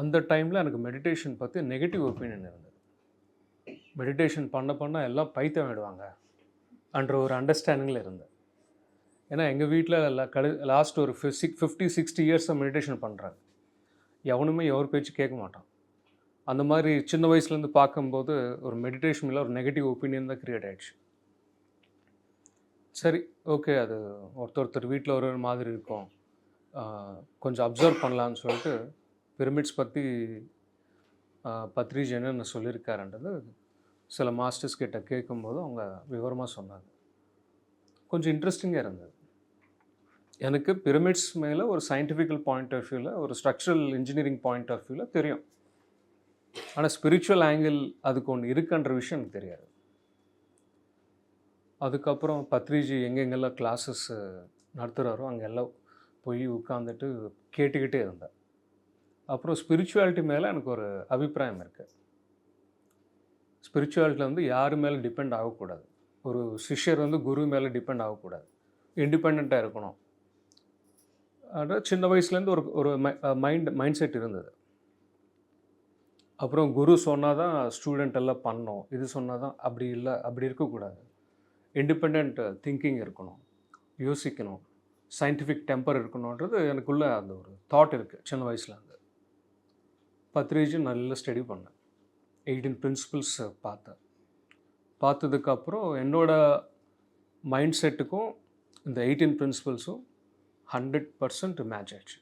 அந்த டைமில் எனக்கு மெடிடேஷன் பற்றி நெகட்டிவ் ஒப்பீனியன் இருந்தது. மெடிடேஷன் பண்ண பண்ண எல்லாம் பைத்தியம் விடுவாங்க அன்ற ஒரு அண்டர்ஸ்டாண்டிங்கில் இருந்தேன். ஏன்னா எங்கள் வீட்டில் கடு லாஸ்ட் ஒரு சிக் ஃபிஃப்டி சிக்ஸ்டி இயர்ஸாக மெடிடேஷன் பண்ணுறாங்க எவனுமே எவர் பேச்சு கேட்க மாட்டான். அந்த மாதிரி சின்ன வயசுலேருந்து பார்க்கும்போது ஒரு மெடிடேஷன் மேலே ஒரு நெகட்டிவ் ஒப்பீனியன் தான் க்ரியேட் ஆகிடுச்சு சரி ஓகே. அது ஒருத்தர் ஒருத்தர் வீட்டில் ஒரு ஒரு மாதிரி இருக்கும். கொஞ்சம் அப்சர்வ் பண்ணலான்னு சொல்லிட்டு பிரமிட்ஸ் பற்றி பத்ரிஜ் என்னென்ன சொல்லியிருக்காருன்றது சில மாஸ்டர்ஸ் கிட்ட கேட்கும்போது அவங்க விவரமாக சொன்னாங்க. கொஞ்சம் இன்ட்ரெஸ்டிங்காக இருந்தது. எனக்கு பிரமிட்ஸ் மேலே ஒரு சயின்டிஃபிக்கல் பாயிண்ட் ஆஃப் வியூவில் ஒரு ஸ்ட்ரக்சரல் இன்ஜினியரிங் பாயிண்ட் ஆஃப் வியூவில் தெரியும். ஆனால் ஸ்பிரிச்சுவல் ஆங்கிள் அதுக்கு ஒன்று இருக்குன்ற விஷயம் எனக்கு தெரியாது. அதுக்கப்புறம் பத்ரிஜி எங்கெங்கெல்லாம் கிளாஸஸ் நடத்துகிறாரோ அங்கெல்லாம் போய் உட்காந்துட்டு கேட்டுக்கிட்டே இருந்தேன். அப்புறம் ஸ்பிரிச்சுவாலிட்டி மேலே எனக்கு ஒரு அபிப்பிராயம் இருக்குது ஸ்பிரிச்சுவாலிட்டியில் வந்து யார் மேலே டிபெண்ட் ஆகக்கூடாது. ஒரு சிஷ்யர் வந்து குரு மேலே டிபெண்ட் ஆகக்கூடாது. இண்டிபெண்ட்டாக இருக்கணும். ஆனால் சின்ன வயசுலேருந்து ஒரு ஒரு மைண்ட் மைண்ட் செட் இருந்தது. அப்புறம் குரு சொன்னால் தான் ஸ்டூடெண்ட் எல்லாம் பண்ணோம். இது சொன்னால் தான் அப்படி இல்லை அப்படி இருக்கக்கூடாது. இண்டிபெண்ட் திங்கிங் இருக்கணும் யோசிக்கணும் சயின்டிஃபிக் டெம்பர் இருக்கணுன்றது எனக்குள்ளே அந்த ஒரு தாட் இருக்குது சின்ன வயசுலேருந்து பத்ரிஜி நல்லா ஸ்டடி பண்ணேன். எயிட்டீன் பிரின்சிபல்ஸ் பார்த்தேன். பார்த்ததுக்கப்புறம் என்னோடய மைண்ட் செட்டுக்கும் இந்த எயிட்டீன் பிரின்சிபல்ஸும் ஹண்ட்ரட் பர்சன்ட் மேட்ச் ஆச்சு.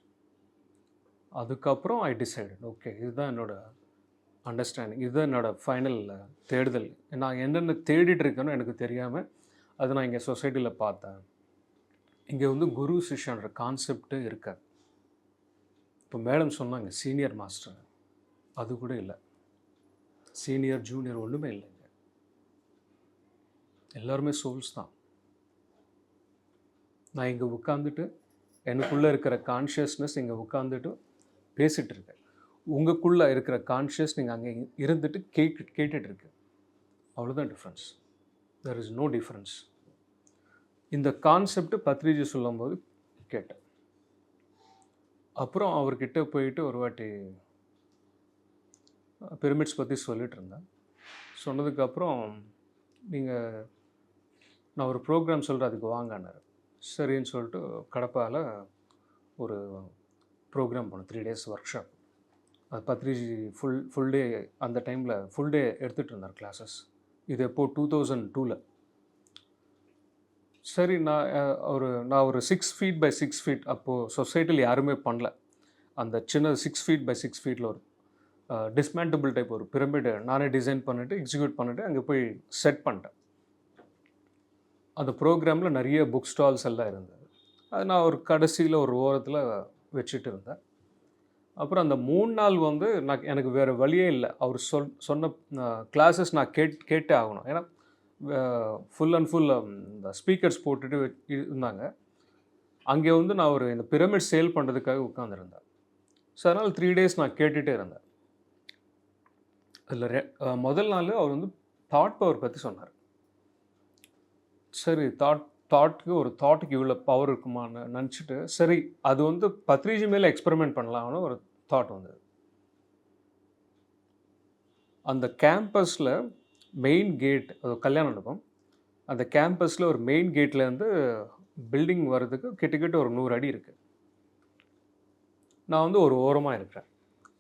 அதுக்கப்புறம் ஐ டிசைடட் ஓகே இதுதான் என்னோடய அண்டர்ஸ்டாண்டிங் இதுதான் என்னோடய ஃபைனல் தேடுதல். நான் என்னென்ன தேடிட்டு இருக்கேனோ எனக்கு தெரியாமல் அதை நான் இங்கே சொசைட்டியில் பார்த்தேன். இங்கே வந்து குரு சிஷ்யன்ற கான்செப்ட்டு இருக்காது இப்போ மேடம் சொன்னாங்க சீனியர் மாஸ்டர் அது கூட இல்லை. சீனியர் ஜூனியர் ஒன்றுமே இல்லைங்க. எல்லாருமே சோல்ஸ் தான். நான் இங்கே உட்காந்துட்டு எனக்குள்ளே இருக்கிற கான்ஷியஸ்னஸ் இங்கே உட்காந்துட்டு பேசிகிட்டு இருக்கேன். உங்களுக்குள்ளே இருக்கிற கான்ஷியஸ் நீங்கள் அங்கே இருந்துட்டு கேட்டு கேட்டுட்ருக்கு அவ்வளோதான் difference there is no difference இந்த கான்செப்ட் பத்ரிஜி சொல்லும்போது கேட்டேன். அப்புறம் அவர்கிட்ட போயிட்டு ஒரு வாட்டி பிரமிட்ஸ் பற்றி சொல்லிட்டு இருந்தேன். சொன்னதுக்கப்புறம் நீங்கள் நான் ஒரு ப்ரோக்ராம் சொல்கிறேன் அதுக்கு வாங்கினார் சரின்னு சொல்லிட்டு கடப்பால் ஒரு ப்ரோக்ராம் பண்ணோம் த்ரீ டேஸ் ஒர்க் ஷாப் அது பத்ரிஜி ஃபுல் ஃபுல் டே அந்த டைமில் ஃபுல் டே எடுத்துகிட்டு இருந்தார் கிளாஸஸ் இது எப்போது டூ தௌசண்ட் டூவில் சரி நான் ஒரு நான் ஒரு six feet by six feet அப்போது சொசைட்டியில் யாருமே பண்ணல. அந்த சின்ன சிக்ஸ் ஃபீட் பை சிக்ஸ் ஃபீட்டில் ஒரு டிஸ்மேண்டபிள் டைப் ஒரு பிரமிடு நானே டிசைன் பண்ணிவிட்டு எக்ஸிக்யூட் பண்ணிவிட்டு அங்கே போய் செட் பண்ணிட்டேன். அந்த ப்ரோக்ராமில் நிறைய புக் ஸ்டால்ஸ் எல்லாம் இருந்தது. அது நான் ஒரு கடைசியில் ஒரு ஓரத்தில் வச்சுட்டு இருந்தேன். அப்புறம் அந்த மூணு நாள் வந்து நான் எனக்கு வேறு வழியே இல்லை. அவர் சொல் சொன்ன கிளாஸஸ் நான் கேட் கேட்டே ஆகணும். ஏன்னா ஃபுல் அண்ட் ஃபுல் இந்த ஸ்பீக்கர்ஸ் போட்டுட்டு இருந்தாங்க. அங்கே வந்து நான் ஒரு இந்த பிரமிட் சேல் பண்ணுறதுக்காக உட்காந்துருந்தேன் ஸோ அதனால் த்ரீ டேஸ் நான் கேட்டுகிட்டே இருந்தேன். அதில் ரெ முதல் நாள் அவர் வந்து தாட் பவர் பற்றி சொன்னார். சரி தாட் தாட்டுக்கு ஒரு தாட்டுக்கு இவ்வளோ பவர் இருக்குமான்னு நினச்சிட்டு சரி அது வந்து பத்ரிஜி மேலே எக்ஸ்பெரிமெண்ட் பண்ணலாம்னு ஒரு தாட் வந்தது. அந்த கேம்பஸில் மெயின் கேட் அது கல்யாணம் நடக்கும் அந்த கேம்பஸில் ஒரு மெயின் கேட்லேருந்து பில்டிங் வர்றதுக்கு கிட்டக்கிட்ட ஒரு நூறு அடி இருக்குது நான் வந்து ஒரு ஓரமாக இருக்கிறேன்.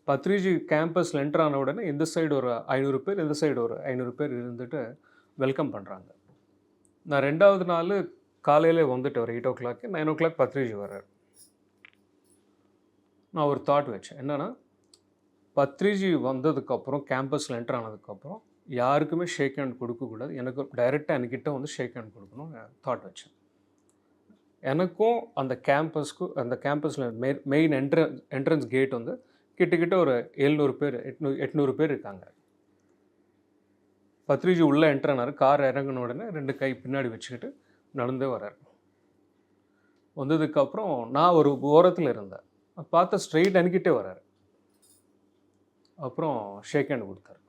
பத்ரிஜி கேம்பஸில் என்டர் ஆன உடனே இந்த சைடு ஒரு ஐநூறு பேர் இந்த சைடு ஒரு ஐநூறு பேர் இருந்துட்டு வெல்கம் பண்ணுறாங்க நான் ரெண்டாவது நாள் காலையிலே வந்துட்டு ஒரு eight o'clock nine o'clock Patriji வர்றார். நான் ஒரு தாட் வச்சேன். என்னென்னா பத்ரிஜி வந்ததுக்கப்புறம் கேம்பஸில் என்டர் ஆனதுக்கப்புறம் யாருக்குமே ஷேக் ஹேண்ட் கொடுக்கக்கூடாது எனக்கு டைரெக்டாக என்கிட்ட வந்து ஷேக் ஹேண்ட் கொடுக்கணும் தாட் வச்சேன். எனக்கும் அந்த கேம்பஸ்க்கும் அந்த கேம்பஸில் மெ மெயின் என்ட்ரன்ஸ் என்ட்ரன்ஸ் கேட் வந்து கிட்டக்கிட்ட ஒரு எழுநூறு பேர் எட்நூ எட்நூறு பேர் இருக்காங்க. பத்ரிஜி உள்ளே என்ட்ரானார் கார் இறங்கின உடனே ரெண்டு கை பின்னாடி வச்சுக்கிட்டு நடந்தே வர்றார். வந்ததுக்கப்புறம் நான் ஒரு ஓரத்தில் இருந்தேன். பார்த்தா ஸ்ட்ரெயிட் அனுக்கிட்டே வரார் அப்புறம் ஷேக் ஹேண்ட் கொடுத்தாரு.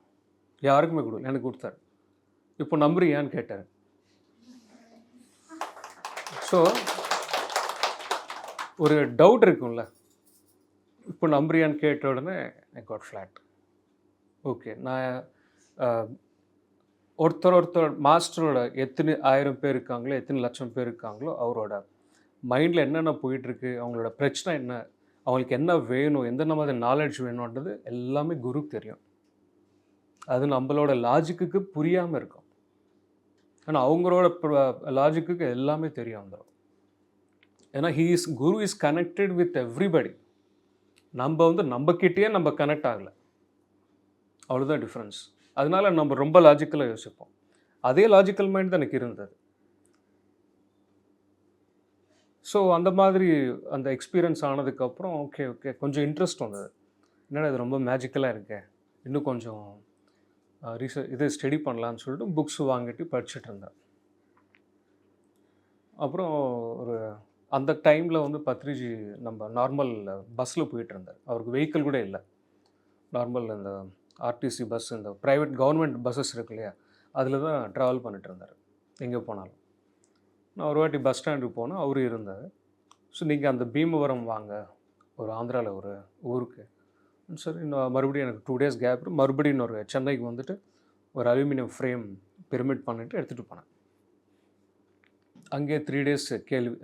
யாருக்குமே கொடுக்கல எனக்கு கொடுத்தாரு. இப்போ நம்புறியான்னு கேட்டார். ஸோ ஒரு டவுட் இருக்கும்ல. இப்போ நம்புறியான்னு கேட்ட உடனே ஐ காட் ஃப்ளாட் ஓகே நான் uh, ஒருத்தர் ஒருத்தர் மாஸ்டரோட எத்தனை ஆயிரம் பேர் இருக்காங்களோ எத்தனை லட்சம் பேர் இருக்காங்களோ அவரோட மைண்டில் என்னென்ன போயிட்டுருக்கு அவங்களோட பிரச்சனை என்ன அவங்களுக்கு என்ன வேணும் எந்த மாதிரி நாலேஜ் வேணுன்றது எல்லாமே குருக்கு தெரியும். அது நம்மளோட லாஜிக்குக்கு புரியாமல் இருக்கும். ஆனால் அவங்களோட லாஜிக்குக்கு எல்லாமே தெரியும் வந்துடும் ஏன்னா he is guru is connected with everybody நம்ம வந்து நம்மக்கிட்டேயே நம்ம கனெக்ட் ஆகலை. அவ்வளோதான் டிஃப்ரென்ஸ் அதனால நம்ம ரொம்ப லாஜிக்கலாக யோசிப்போம். அதே லாஜிக்கல் மைண்ட் தான் எனக்கு இருந்தது. ஸோ அந்த மாதிரி அந்த எக்ஸ்பீரியன்ஸ் ஆனதுக்கப்புறம் ஓகே ஓகே கொஞ்சம் இன்ட்ரெஸ்ட் வந்தது. என்னடா இது ரொம்ப மேஜிக்கலாக இருக்கே? இன்னும் கொஞ்சம் ரீசர்ச் இது ஸ்டடி பண்ணலான்னு சொல்லிட்டு புக்ஸ் வாங்கிட்டு படிச்சுட்டு இருந்தேன். அப்புறம் ஒரு அந்த டைமில் வந்து பத்ரிஜி நம்ம நார்மல் பஸ்ஸில் போயிட்டு இருந்தார். அவருக்கு வெஹிக்கிள் கூட இல்லை. நார்மல் இந்த ஆர்டிசி பஸ் இந்த ப்ரைவேட் கவர்மெண்ட் பஸ்ஸஸ் இருக்கு இல்லையா? அதில் தான் ட்ராவல் பண்ணிட்டு இருந்தார். எங்கே போனாலும். நான் ஒரு வாட்டி பஸ் ஸ்டாண்டுக்கு போனால் அவரும் இருந்தார். ஸோ நீங்கள் அந்த பீமவரம் வாங்க. ஒரு ஆந்திராவில் ஒரு ஊருக்கு. சரி நான் மறுபடியும் எனக்கு டூ டேஸ் கேப் மறுபடியும் இன்னொரு சென்னைக்கு வந்துட்டு ஒரு அலுமினியம் ஃப்ரேம் பிரமிட் பண்ணிட்டு எடுத்துகிட்டு போனேன். அங்கேயே த்ரீ டேஸ் கேள்வி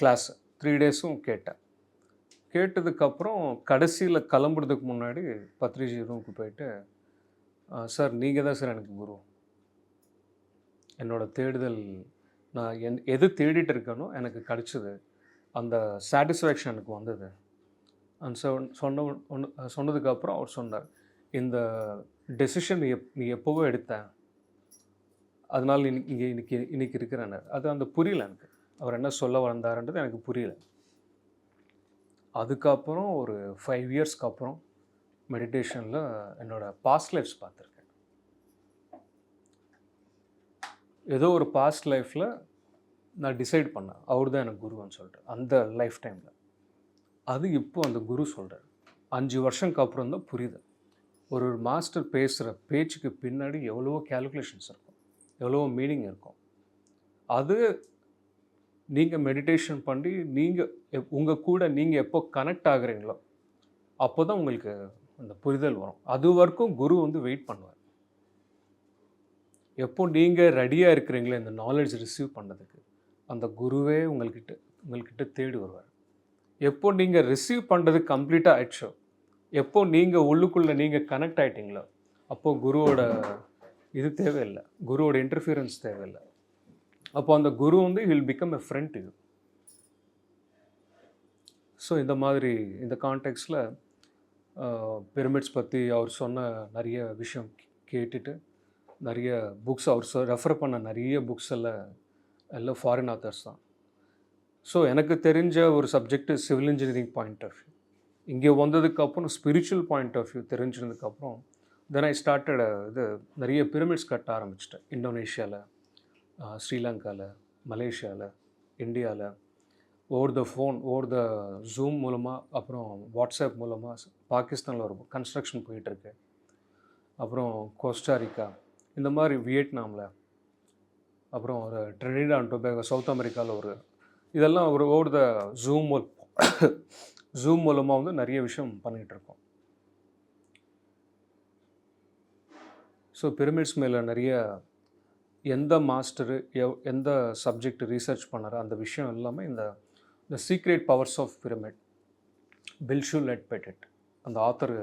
கிளாஸ் த்ரீ டேஸும் கேட்டேன். கேட்டதுக்கப்புறம் கடைசியில் கிளம்புறதுக்கு முன்னாடி பத்ரிஜி ரூமுக்கு போயிட்டு சார் நீங்கள் தான் சார் எனக்கு குரு. என்னோடய தேடுதல் நான் என் எது தேடிட்டு இருக்கேனோ எனக்கு கிடச்சிது. அந்த சாட்டிஸ்ஃபேக்ஷன் எனக்கு வந்தது. அண்ட் சொன்ன சொன்ன ஒன்று சொன்னதுக்கப்புறம் அவர் சொன்னார் இந்த டெசிஷன் எப் நீ எப்போவோ எடுத்தேன் அதனால் இன்னைக்கு இங்கே இன்னைக்கு இன்னைக்கு இருக்கிறேன்னு அது அந்த புரியல எனக்கு. அவர் என்ன சொல்ல வந்தாருன்றது எனக்கு புரியல. அதுக்கப்புறம் ஒரு ஃபைவ் இயர்ஸ்க்கு அப்புறம் மெடிடேஷனில் என்னோட பாஸ்ட் லைஃப்ஸ் பார்த்துருக்கேன். ஏதோ ஒரு பாஸ்ட் லைஃப்பில் நான் டிசைட் பண்ணேன். அவர் தான் எனக்கு குருன்னு சொல்லிட்டு அந்த லைஃப் டைமில் அது இப்போ அந்த குரு சொல்கிறார் அஞ்சு வருஷம்க்கு அப்புறம் தான் புரியுது. ஒரு ஒரு மாஸ்டர் பேசுகிற பேச்சுக்கு பின்னாடி எவ்வளவோ கேல்குலேஷன்ஸ் இருக்கும். எவ்வளவோ மீனிங் இருக்கும். அது நீங்கள் மெடிடேஷன் பண்ணி நீங்கள் உங்கள் கூட நீங்கள் எப்போ கனெக்ட் ஆகுறீங்களோ அப்போ தான் உங்களுக்கு அந்த புரிதல் வரும். அது வரைக்கும் குரு வந்து வெயிட் பண்ணுவார். எப்போ நீங்கள் ரெடியாக இருக்கிறீங்களோ இந்த நாலேஜ் ரிசீவ் பண்ணதுக்கு அந்த குருவே உங்கள்கிட்ட உங்கள்கிட்ட தேடி வருவார். எப்போ நீங்கள் ரிசீவ் பண்ணுறது கம்ப்ளீட்டாக ஆயிடுச்சோ எப்போ நீங்கள் உள்ளுக்குள்ளே நீங்கள் கனெக்ட் ஆகிட்டீங்களோ அப்போது குருவோட இது தேவையில்லை. குருவோட இன்டர்ஃபியரன்ஸ் தேவையில்லை. அப்போ அந்த குரு வந்து வில் பிகம் எ ஃப்ரெண்ட் இது ஸோ இந்த மாதிரி இந்த கான்டெக்ட்ஸில் பிரமிட்ஸ் பற்றி அவர் சொன்ன நிறைய விஷயம் கேட்டுட்டு நிறைய புக்ஸ் அவர் ரெஃபர் பண்ண நிறைய புக்ஸ் எல்லாம் எல்லாம் ஃபாரின் ஆத்தர்ஸ் தான். ஸோ எனக்கு தெரிஞ்ச ஒரு subject civil engineering point of view இங்கே வந்ததுக்கப்புறம் ஸ்பிரிச்சுவல் பாயிண்ட் ஆஃப் வியூ தெரிஞ்சதுக்கப்புறம் தென் ஐ ஸ்டார்டட் இது நிறைய பிரமிட்ஸ் கட்ட ஆரம்பிச்சிட்டேன் இந்தோனேஷியாவில் ஸ்ரீலங்காவில் மலேசியாவில் இந்தியாவில் over the phone over the zoom மூலமாக அப்புறம் வாட்ஸ்அப் மூலமாக பாகிஸ்தானில் ஒரு கன்ஸ்ட்ரக்ஷன் போயிட்டுருக்கு. அப்புறம் கோஸ்டாரிக்கா இந்த மாதிரி வியட்நாமில் அப்புறம் ஒரு ட்ரினிடா அண்ட் டொபேகோ சவுத் அமெரிக்காவில் ஒரு இதெல்லாம் ஒரு ஓவர் த ஜூம் மூல் ஜூம் மூலமாக வந்து நிறைய விஷயம் பண்ணிகிட்டு இருக்கோம் ஸோ பிரமிட்ஸ் மேலே நிறைய எந்த மாஸ்டரு எவ் எந்த சப்ஜெக்ட் ரீசர்ச் பண்ணாரோ அந்த விஷயம் எல்லாமே இந்த the secret powers of pyramid Bill Schul Ed Pettit அந்த ஆத்தர்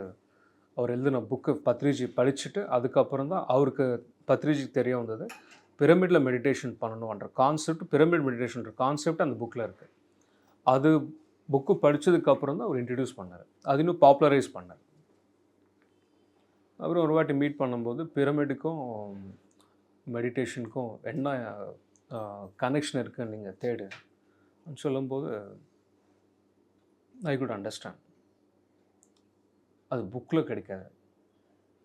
அவர் எழுதின புக்கு பத்ரிஜி படிச்சுட்டு அதுக்கப்புறம் தான் அவருக்கு பத்ரிஜிக்கு தெரிய வந்தது பிரமிடில் மெடிடேஷன் பண்ணணுன்ற கான்செப்ட் பிரமிட் மெடிடேஷன்ற கான்செப்ட் அந்த புக்கில் இருக்குது அது புக்கு படித்ததுக்கப்புறம் தான் அவர் இன்ட்ரடியூஸ் பண்ணார். அது இன்னும் பாப்புலரைஸ் பண்ணார். அப்புறம் ஒரு வாட்டி மீட் பண்ணும்போது பிரமிடுக்கும் மெடிடேஷனுக்கும் என்ன கனெக்ஷன் இருக்குன்னு நீங்கள் தேடு சொல்லும்போது ஐ குட் அண்டர்ஸ்டாண்ட் அது புக்கில் கிடைக்காது.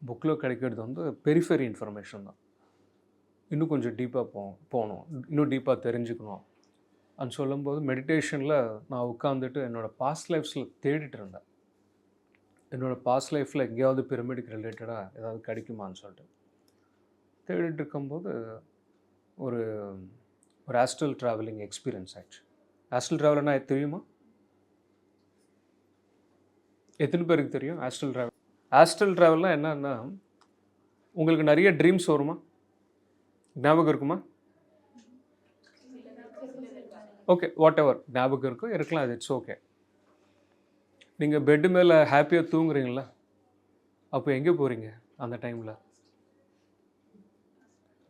புக்கில் கிடைக்கிறது வந்து பெரிஃபரி இன்ஃபர்மேஷன் தான். இன்னும் கொஞ்சம் டீப்பாக போ போகணும். இன்னும் டீப்பாக தெரிஞ்சுக்கணும் அது சொல்லும்போது மெடிடேஷனில் நான் உட்காந்துட்டு என்னோடய பாஸ்ட் லைஃப்ஸில் தேடிட்டு இருந்தேன். என்னோடய பாஸ்ட் லைஃப்பில் எங்கேயாவது பிரமிடுக்கு ரிலேட்டடாக ஏதாவது கிடைக்குமான்னு சொல்லிட்டு. தேடிட்டு இருக்கும்போது ஒரு ஒரு ஆஸ்ட்ரல் ட்ராவலிங் எக்ஸ்பீரியன்ஸ் ஆச்சு ஆஸ்ட்ரல் ட்ராவல்னா தெரியுமா? எத்தனை பேருக்கு தெரியும் ஆஸ்ட்ரல் ட்ராவல் ஆஸ்ட்ரல் ட்ராவல்னால் என்னன்னா உங்களுக்கு நிறைய ட்ரீம்ஸ் வருமா? ஞாபகம் இருக்குமா? ஓகே வாட் எவர் ஞாபகம் இருக்கும் இருக்கலாம் அது இட்ஸ் ஓகே நீங்கள் பெட்டு மேலே ஹாப்பியாக தூங்குறீங்களா? அப்போ எங்கே போகிறீங்க அந்த டைமில்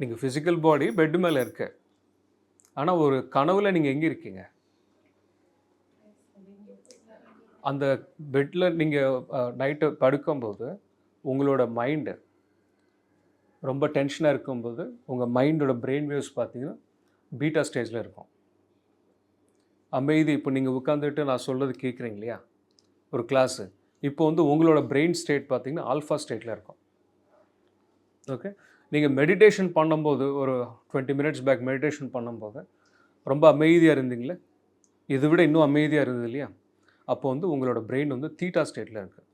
நீங்கள் ஃபிசிக்கல் பாடி பெட்டு மேலே இருக்க. ஆனால் ஒரு கனவுல நீங்கள் எங்கே இருக்கீங்க? அந்த பெட்டில் நீங்கள் நைட்டு படுக்கும்போது உங்களோட மைண்டு ரொம்ப டென்ஷனாக இருக்கும்போது உங்கள் மைண்டோட பிரெயின் வேவ்ஸ் பார்த்தீங்கன்னா பீட்டா ஸ்டேஜில் இருக்கும். அமைதி இப்போ நீங்கள் உட்காந்துட்டு நான் சொல்கிறது கேட்குறீங்க இல்லையா? ஒரு கிளாஸு இப்போ வந்து உங்களோட பிரெயின் ஸ்டேட் பார்த்தீங்கன்னா ஆல்ஃபா ஸ்டேட்டில் இருக்கும். ஓகே நீங்கள் மெடிடேஷன் பண்ணும்போது ஒரு டுவெண்ட்டி மினிட்ஸ் பேக் மெடிடேஷன் பண்ணும்போது ரொம்ப அமைதியாக இருந்தீங்களே? இதை விட இன்னும் அமைதியாக இருந்தது இல்லையா? அப்போ வந்து உங்களோட பிரெயின் வந்து தீட்டா ஸ்டேட்டில் இருக்குது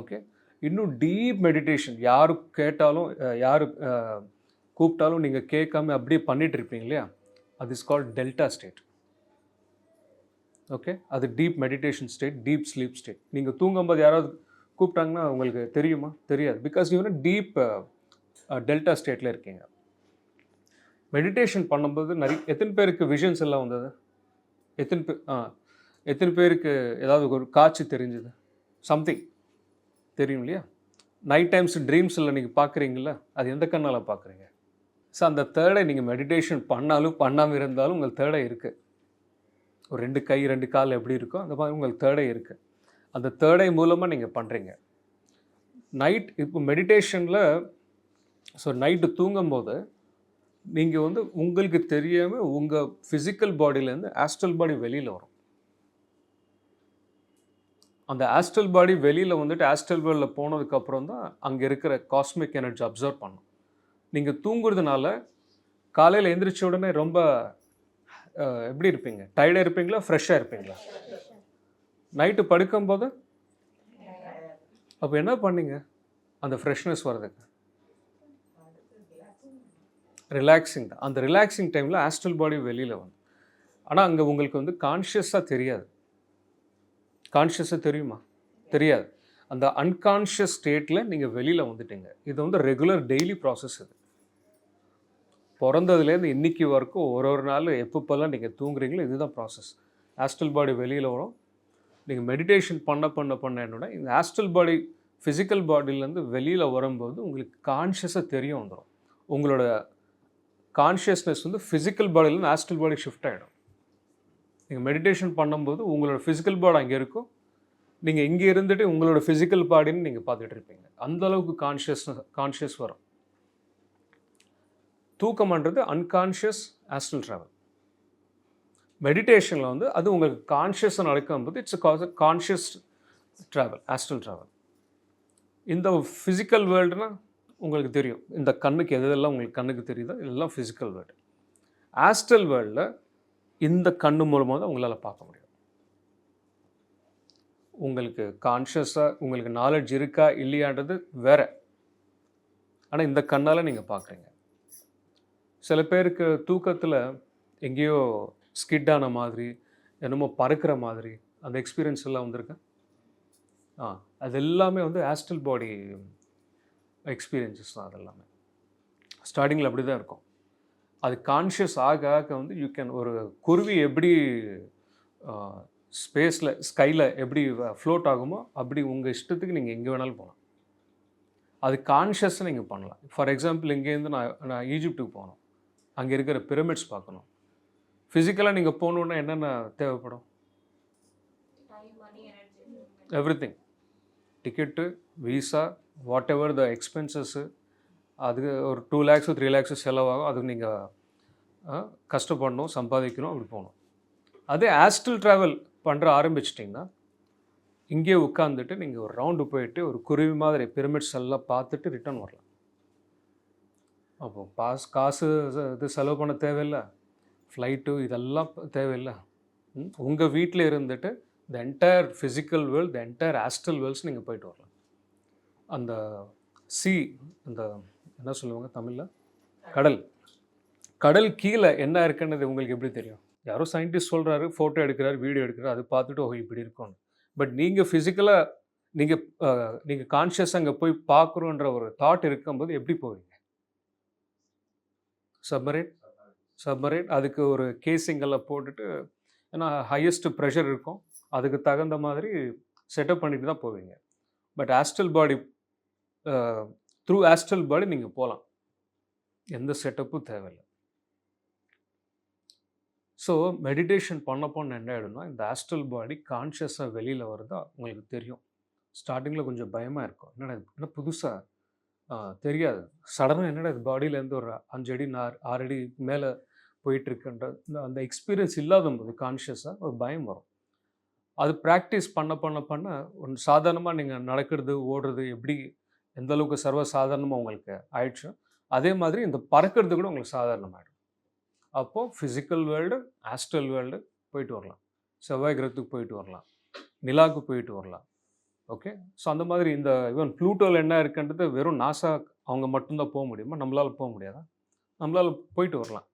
ஓகே இன்னும் டீப் மெடிடேஷன் யார் கேட்டாலும் யார் கூப்பிட்டாலும் நீங்கள் கேட்காம அப்படியே பண்ணிட்டு இருப்பீங்க இல்லையா? அது is called delta state okay அது deep meditation state deep sleep state நீங்கள் தூங்கும்போது யாராவது கூப்பிட்டாங்கன்னா உங்களுக்கு தெரியுமா? தெரியாது. பிகாஸ் நீ டீப் டெல்டா ஸ்டேட்டில் இருக்கீங்க. மெடிடேஷன் பண்ணும்போது நிறைய எத்தனை பேருக்கு விஷன்ஸ் எல்லாம் வந்தது? எத்தனை பேர் ஆ எத்தனை பேருக்கு ஏதாவது ஒரு காட்சி தெரிஞ்சுது? சம்திங் தெரியும் இல்லையா? நைட் டைம்ஸ் ட்ரீம்ஸில் நீங்கள் பார்க்குறீங்கள அது எந்த கண்ணால் பார்க்குறீங்க ஸோ அந்த தேர்டை நீங்கள் மெடிடேஷன் பண்ணாலும் பண்ணாமல் இருந்தாலும் உங்கள் தேர்டை இருக்குது ஒரு ரெண்டு கை ரெண்டு கால் எப்படி இருக்கோ அந்த மாதிரி உங்கள் தேர்டை இருக்குது அந்த தேர்டை மூலமாக நீங்கள் பண்ணுறீங்க நைட் இப்போ மெடிடேஷனில் ஸோ நைட்டு தூங்கும்போது நீங்கள் வந்து உங்களுக்கு தெரியாமல் உங்கள் ஃபிசிக்கல் பாடியிலேருந்து ஆஸ்ட்ரல் பாடி வெளியில் வரும். அந்த ஆஸ்ட்ரல் பாடி வெளியில் வந்துட்டு ஆஸ்ட்ரல் வேர்ல்டில் போனதுக்கப்புறம் தான் அங்கே இருக்கிற காஸ்மிக் எனர்ஜி அப்சர்வ் பண்ணும். நீங்கள் தூங்குறதுனால காலையில் எந்திரிச்ச உடனே ரொம்ப எப்படி இருப்பீங்க? டயர்டாக இருப்பீங்களா? ஃப்ரெஷ்ஷாக இருப்பீங்களா? நைட்டு படுக்கும்போது அப்போ என்ன பண்ணீங்க? அந்த ஃப்ரெஷ்னஸ் வர்றதுக்கு. ரிலாக்ஸிங் தான் அந்த ரிலாக்ஸிங் டைமில் ஆஸ்ட்ரல் பாடி வெளியில் வந்து ஆனால் அங்கே உங்களுக்கு வந்து கான்ஷியஸாக தெரியாது. கான்ஷியஸாக தெரியுமா? தெரியாது. அந்த அன்கான்ஷியஸ் ஸ்டேட்டில் நீங்கள் வெளியில் வந்துட்டீங்க. இது வந்து ரெகுலர் டெய்லி ப்ராசஸ் இது. பிறந்ததுலேருந்து இன்னைக்கு வரைக்கும் ஒரு ஒரு நாள் எப்பப்பெல்லாம் நீங்கள் தூங்குறீங்களோ இதுதான் ப்ராசஸ் ஆஸ்ட்ரல் பாடி வெளியில் வரும். நீங்கள் மெடிடேஷன் பண்ண பண்ண பண்ண என்னோட இந்த ஆஸ்ட்ரல் பாடி ஃபிசிக்கல் பாடியிலேருந்து வெளியில் வரும்போது உங்களுக்கு கான்ஷியஸாக தெரிய வந்துடும் உங்களோட கான்ஷியஸ்னஸ் வந்து ஃபிசிக்கல் பாடியிலேருந்து ஆஸ்ட்ரல் பாடி ஷிஃப்ட் ஆகிடும் நீங்கள் மெடிடேஷன் பண்ணும்போது உங்களோட ஃபிசிக்கல் பாடி அங்கே இருக்கும். நீங்கள் இங்கே இருந்துட்டு உங்களோட ஃபிசிக்கல் பாடின்னு நீங்கள் பார்த்துட்டு இருப்பீங்க. அந்த அளவுக்கு கான்ஷியஸ் கான்ஷியஸ் வரும். தூக்கம்ன்றது அன்கான்ஷியஸ் ஆஸ்ட்ரல் ட்ராவல் மெடிடேஷனில் வந்து அது உங்களுக்கு கான்ஷியஸாக நடக்கும்போது it's conscious travel astral travel இந்த ஃபிசிக்கல் வேர்ல்டுனா உங்களுக்கு தெரியும். இந்த கண்ணுக்கு எது எதெல்லாம் உங்களுக்கு கண்ணுக்கு தெரியுதோ இதெல்லாம் ஃபிசிக்கல் வேர்ல்டு ஆஸ்ட்ரல் வேர்ல்டில் இந்த கண்ணு மூலமாக தான் உங்களால் பார்க்க முடியும். உங்களுக்கு கான்ஷியஸாக உங்களுக்கு நாலேஜ் இருக்கா இல்லையான்றது வேற. ஆனால் இந்த கண்ணால் நீங்கள் பார்க்குறீங்க. சில பேருக்கு தூக்கத்தில் எங்கேயோ ஸ்கிட் ஆன மாதிரி என்னமோ பறக்கிற மாதிரி அந்த எக்ஸ்பீரியன்ஸ் எல்லாம் வந்திருக்கேன் ஆ அது எல்லாமே வந்து ஆஸ்ட்ரல் பாடி எக்ஸ்பீரியன்சஸ் தான் அது எல்லாமே ஸ்டார்டிங்கில் அப்படி தான் இருக்கும். அது கான்ஷியஸ் ஆக ஆக வந்து யூ கேன் ஒரு குருவி எப்படி ஸ்பேஸில் ஸ்கையில் எப்படி ஃப்ளோட் ஆகுமோ அப்படி உங்கள் இஷ்டத்துக்கு நீங்கள் எங்கே வேணாலும் போகலாம் அது கான்ஷியஸாக நீங்கள் பண்ணலாம். ஃபார் எக்ஸாம்பிள் இங்கேருந்து நான் நான் ஈஜிப்ட்டுக்கு போகணும். அங்கே இருக்கிற பிரமிட்ஸ் பார்க்கணும். ஃபிசிக்கலாக நீங்கள் போகணுன்னா என்னென்ன தேவைப்படும்? Everything ticket visa whatever the expenses அதுக்கு ஒரு டூ லேக்ஸு த்ரீ லேக்ஸு செலவாகும். அதுக்கு நீங்கள் கஷ்டப்படணும் சம்பாதிக்கணும் அப்படி போகணும். அதே ஆஸ்டல் ட்ராவல் பண்ணுற ஆரம்பிச்சிட்டிங்கன்னா இங்கேயே உட்காந்துட்டு நீங்கள் ஒரு ரவுண்டு போயிட்டு ஒரு குருவி மாதிரி பிரமிட்ஸ் எல்லாம் பார்த்துட்டு ரிட்டர்ன் வரலாம். அப்போ பாஸ் காசு இது செலவு பண்ண தேவையில்லை. ஃப்ளைட்டு இதெல்லாம் தேவையில்லை. உங்கள் வீட்டில் இருந்துட்டு the entire physical world the entire astral worlds நீங்கள் போயிட்டு வரலாம். அந்த சி அந்த என்ன சொல்லுவாங்க தமிழில்? கடல். கடல் கீழே என்ன இருக்குன்றது உங்களுக்கு எப்படி தெரியும்? யாரோ சயின்டிஸ்ட் சொல்கிறாரு ஃபோட்டோ எடுக்கிறாரு வீடியோ எடுக்கிறாரு அது பார்த்துட்டு ஓ இப்படி இருக்கும்னு பட் நீங்கள் ஃபிசிக்கலாக நீங்கள் நீங்கள் கான்ஷியஸ் அங்கே போய் பார்க்குறோன்ற ஒரு தாட் இருக்கும்போது எப்படி போவீங்க? சப்மரேட் சப்மரேட் அதுக்கு ஒரு கேசிங்கெல்லாம் போட்டுட்டு ஏன்னா ஹையஸ்ட் ப்ரெஷர் இருக்கும். அதுக்கு தகுந்த மாதிரி செட்டப் பண்ணிட்டு தான் போவீங்க. But astral body through astral body நீங்கள் போகலாம் எந்த செட்டப்பும் தேவையில்லை. ஸோ மெடிடேஷன் பண்ண பண்ண என்ன ஆகிடும்னா இந்த ஆஸ்ட்ரல் பாடி கான்ஷியஸாக வெளியில் வருதா உங்களுக்கு தெரியும். ஸ்டார்டிங்கில் கொஞ்சம் பயமாக இருக்கும். என்னடா இது என்ன புதுசாக தெரியாது. சடனாக என்னடா இது பாடியிலேருந்து ஒரு அஞ்சு அடி நார் ஆறு அடி மேலே போயிட்டுருக்குன்ற அந்த எக்ஸ்பீரியன்ஸ் இல்லாத போது கான்ஷியஸாக ஒரு பயம் வரும். அது ப்ராக்டிஸ் பண்ண பண்ண பண்ண ஒன்று சாதாரணமாக நீங்கள் நடக்கிறது ஓடுறது எப்படி எந்த அளவுக்கு சர்வ சாதாரணமாக உங்களுக்கு ஆயிடுச்சு அதே மாதிரி இந்த பறக்கிறது கூட உங்களுக்கு சாதாரணமாகிடும் அப்போது ஃபிசிக்கல் வேர்ல்டு ஆஸ்ட்ரல் வேர்ல்டு போயிட்டு வரலாம். செவ்வாய் கிரகத்துக்கு போயிட்டு வரலாம். நிலாவுக்கு போயிட்டு வரலாம். ஓகே ஸோ அந்த மாதிரி இந்த ஈவன் ப்ளூட்டோவில் என்ன இருக்குன்றது வெறும் நாசா அவங்க மட்டும்தான் போக முடியுமா? நம்மளால் போக முடியாதா? நம்மளால் போயிட்டு வரலாம்.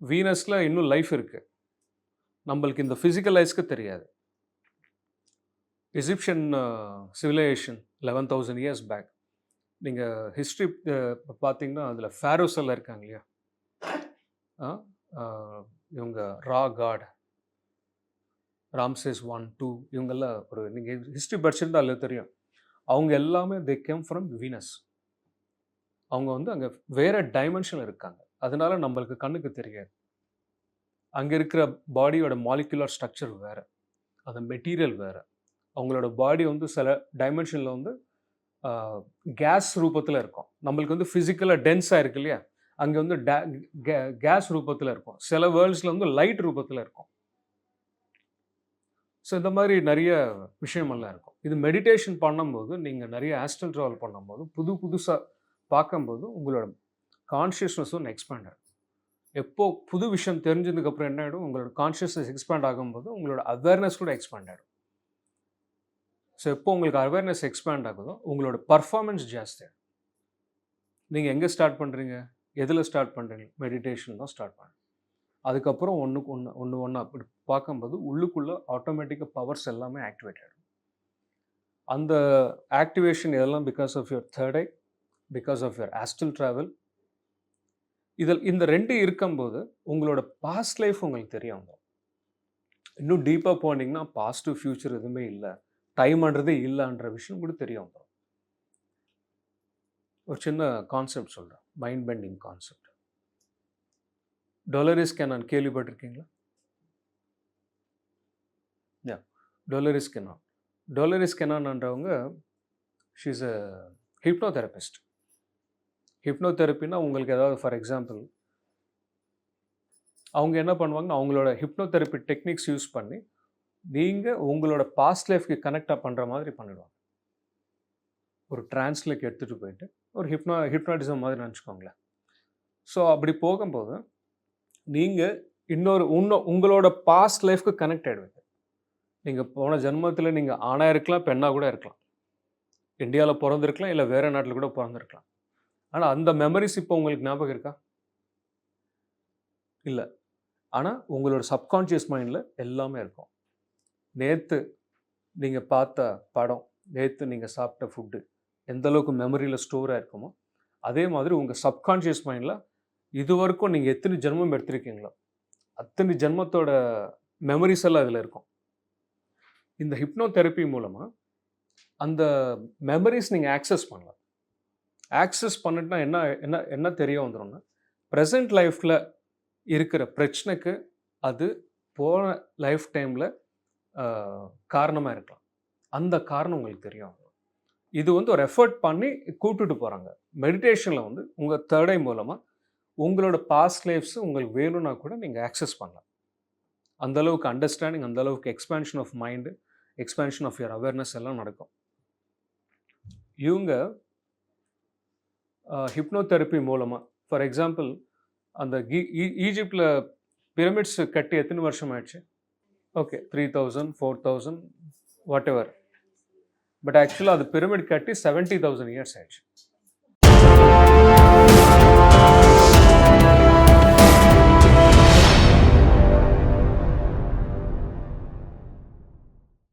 வீனஸில் இன்னும் லைஃப் இருக்குது நம்மளுக்கு இந்த ஃபிசிக்கல் லைஃப்க்கு தெரியாது. Egyptian civilisation eleven thousand years back நீங்கள் ஹிஸ்ட்ரி பார்த்தீங்கன்னா அதில் ஃபேரோஸ் எல்லாம் இருக்காங்க இல்லையா? ஆ, இவங்க Ra god Ramses one two இவங்கெல்லாம் ஒரு நீங்கள் ஹிஸ்ட்ரி படிச்சிருந்தா அதில் தெரியும். அவங்க எல்லாமே தே கேம் ஃப்ரம் வீனஸ் அவங்க வந்து அங்கே வேறு டைமென்ஷனில் இருக்காங்க. அதனால நம்மளுக்கு கண்ணுக்கு தெரியாது. அங்கே இருக்கிற பாடியோட மாலிகுலர் ஸ்ட்ரக்சர் வேறு. அந்த மெட்டீரியல் வேறு. அவங்களோட பாடி வந்து சில டைமென்ஷனில் வந்து கேஸ் ரூபத்தில் இருக்கும். நம்மளுக்கு வந்து ஃபிசிக்கலாக டென்ஸாக இருக்கு இல்லையா? அங்கே வந்து கேஸ் ரூபத்தில் இருக்கும். சில வேர்ல்ட்ஸில் வந்து லைட் ரூபத்தில் இருக்கும். ஸோ இந்த மாதிரி நிறைய விஷயமெல்லாம் இருக்கும். இது மெடிடேஷன் பண்ணும்போது நீங்கள் நிறைய ஆஸ்டல் ட்ராவல் பண்ணும்போது புது புதுசாக பார்க்கும்போது உங்களோட கான்ஷியஸ்னஸ் ஒன்று எக்ஸ்பேண்ட் ஆகும். எப்போ புது விஷயம் தெரிஞ்சதுக்கப்புறம் என்ன ஆகிடும் உங்களோட கான்ஷியஸ்னஸ் எக்ஸ்பேண்ட் ஆகும்போது உங்களோட அவேர்னஸ் கூட எக்ஸ்பேண்ட் ஆகிடும் ஸோ எப்போ உங்களுக்கு அவேர்னஸ் எக்ஸ்பேண்ட் ஆகுதோ உங்களோட பர்ஃபார்மன்ஸ் ஜாஸ்தி நீங்கள் எங்கே ஸ்டார்ட் பண்ணுறீங்க எதில் ஸ்டார்ட் பண்ணுறீங்க மெடிடேஷன் தான் ஸ்டார்ட் பண்ணுறீங்க அதுக்கப்புறம் ஒன்றுக்கு ஒன்று ஒன்று ஒன்று அப்படி பார்க்கும்போது உள்ளுக்குள்ளே ஆட்டோமேட்டிக்காக பவர்ஸ் எல்லாமே ஆக்டிவேட் ஆகிடும் அந்த ஆக்டிவேஷன் இதெல்லாம் because of your third eye because of your astral travel இதில் இந்த ரெண்டு இருக்கும்போது உங்களோட பாஸ்ட் லைஃப் உங்களுக்கு தெரிய வந்துடும் இன்னும் டீப்பாக போனீங்கன்னா பாஸ்ட் ஃப்யூச்சர் எதுவுமே இல்லை. டைம்ன்றதே இல்லைன்ற விஷயம் கூட தெரிய வந்துடும் ஒரு சின்ன கான்செப்ட் சொல்கிறேன் mind bending concept Dolores Cannon கேள்விப்பட்டிருக்கீங்களா? யா டொலரிஸ் கெனான் டொலரிஸ் கெனான்ன்றவங்க ஷீஸ் அ ஹிப்னோதெரபிஸ்ட் ஹிப்னோதெரப்பின்னா உங்களுக்கு ஏதாவது ஃபார் எக்ஸாம்பிள் அவங்க என்ன பண்ணுவாங்கன்னா அவங்களோட ஹிப்னோதெரப்பி டெக்னிக்ஸ் யூஸ் பண்ணி நீங்கள் உங்களோட பாஸ்ட் லைஃப்க்கு கனெக்டாக பண்ணுற மாதிரி பண்ணிடுவாங்க. ஒரு டிரான்ஸ்லேக்கு எடுத்துகிட்டு போயிட்டு ஒரு ஹிப்னா ஹிப்னாட்டிசம் மாதிரி நினச்சிக்கோங்களேன். ஸோ அப்படி போகும்போது நீங்கள் இன்னொரு இன்னும் உங்களோட பாஸ்ட் லைஃப்க்கு கனெக்ட் ஆகிடுவீங்க நீங்கள் போன ஜென்மத்தில் நீங்கள் ஆணாக இருக்கலாம் பெண்ணாக கூட இருக்கலாம். இந்தியாவில் பிறந்திருக்கலாம் இல்லை வேறு நாட்டில் கூட பிறந்திருக்கலாம். ஆனால் அந்த மெமரிஸ் இப்போ உங்களுக்கு ஞாபகம் இருக்கா? இல்லை. ஆனால் உங்களோட சப்கான்ஷியஸ் மைண்டில் எல்லாமே இருக்கும். நேற்று நீங்கள் பார்த்த படம் நேற்று நீங்கள் சாப்பிட்ட ஃபுட்டு எந்த அளவுக்கு மெமரியில் ஸ்டோராக இருக்குமோ அதே மாதிரி உங்கள் சப்கான்ஷியஸ் மைண்டில் இது வரைக்கும் நீங்கள் எத்தனை ஜென்மம் எடுத்திருக்கீங்களோ அத்தனை ஜென்மத்தோட மெமரிஸ் எல்லாம் அதில் இருக்கும். இந்த ஹிப்னோ தெரப்பி மூலமாக அந்த மெமரிஸ் நீங்கள் ஆக்சஸ் பண்ணலாம். ஆக்சஸ் பண்ணிட்டுனா என்ன என்ன என்ன தெரிய வந்துடும்னா ப்ரெசண்ட் லைஃப்பில் இருக்கிற பிரச்சனைக்கு அது போன லைஃப் டைமில் காரணமாக இருக்கலாம். அந்த காரணம் உங்களுக்கு தெரியும். இது வந்து ஒரு எஃபர்ட் பண்ணி கூப்பிட்டுட்டு போகிறாங்க மெடிடேஷனில் வந்து உங்கள் தேர்டை மூலமாக உங்களோட பாஸ்ட் லைஃப்ஸ் உங்களுக்கு வேணும்னா கூட நீங்கள் ஆக்சஸ் பண்ணலாம். அந்த அளவுக்கு அண்டர்ஸ்டாண்டிங் அந்த அளவுக்கு expansion of mind expansion of your awareness எல்லாம் நடக்கும். இவங்க ஹிப்னோதெரப்பி மூலமாக ஃபார் எக்ஸாம்பிள் அந்த ஈஜிப்டில் பிரமிட்ஸ் கட்டி எத்தனை வருஷம் ஆயிடுச்சு okay three thousand four thousand whatever but ஆக்சுவலாக அது பிரமிட் கட்டி செவன்ட்டி தௌசண்ட் இயர்ஸ் ஆயிடுச்சு.